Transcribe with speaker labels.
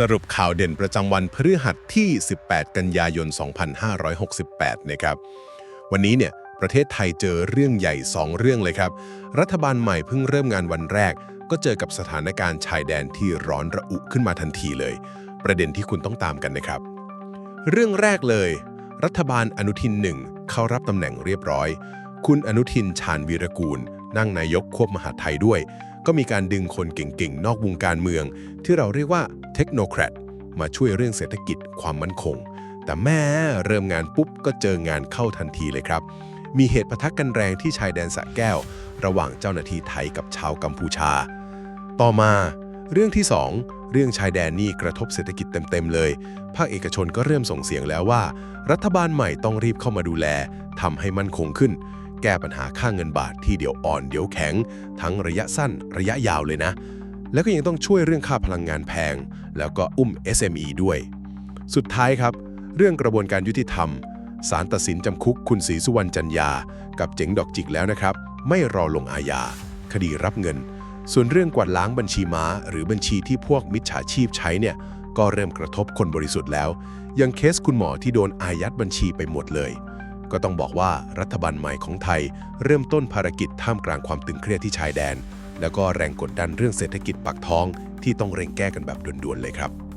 Speaker 1: สรุปข่าวเด่นประจำวันพฤหัสที่ 18 กันยายน 2568 นะครับ วันนี้เนี่ยประเทศไทยเจอเรื่องใหญ่ 2 เรื่องเลยครับ รัฐบาลใหม่เพิ่งเริ่มงานวันแรก ก็เจอกับสถานการณ์ชายแดนที่ร้อนระอุขึ้นมาทันทีเลย ประเด็นที่คุณต้องตามกันนะครับ เรื่องแรกเลย รัฐบาลอนุทินหนึ่งเข้ารับตำแหน่งเรียบร้อย คุณอนุทินชาญวีรกูล นั่งนายกควบมหาดไทยด้วย ก็มีการดึงคนเก่งๆ นอกวงการเมือง ที่เราเรียกว่า ทคโนแครดมาช่วยเรื่องเศรษฐกิจความมั่นคง แต่แม่เริ่มงานปุ๊บก็เจองานเข้าทันทีเลยครับ มีเหตุปะทะกันแรงที่ชายแดนสระแก้ว ระหว่างเจ้าหน้าที่ไทยกับชาวกัมพูชา ต่อมาเรื่องที่ 2 เรื่องชายแดนนี่กระทบเศรษฐกิจเต็ม ๆ เลย ภาคเอกชนก็เริ่มส่งเสียงแล้วว่า รัฐบาลใหม่ต้องรีบเข้ามาดูแลทำให้มั่นคงขึ้น แก้ปัญหาค่าเงินบาทที่เดี๋ยวอ่อนเดี๋ยวแข็ง ทั้งระยะสั้นระยะยาวเลยนะ แล้วก็ยังต้องช่วยเรื่องค่าพลังงานแพง แล้วก็อุ้ม SME ด้วย สุดท้ายครับ เรื่องกระบวนการยุติธรรมศาลตัดสินจำคุกคุณศรีสุวรรณจันยา กับเจ๋งดอกจิกแล้วนะครับ ไม่รอลงอาญาคดีรับเงิน ส่วนเรื่องกวาดล้างบัญชีม้า หรือบัญชีที่พวกมิจฉาชีพใช้เนี่ยก็เริ่มกระทบคนบริสุทธิ์แล้ว ยังเคสคุณหมอที่โดนอายัดบัญชีไปหมดเลย ก็ต้องบอกว่ารัฐบาลใหม่ของไทย เริ่มต้นภารกิจท่ามกลางความตึงเครียดที่ชายแดน แล้วก็แรงกดดันเรื่องเศรษฐกิจปากท้องที่ต้องเร่งแก้กันแบบด่วนๆเลยครับ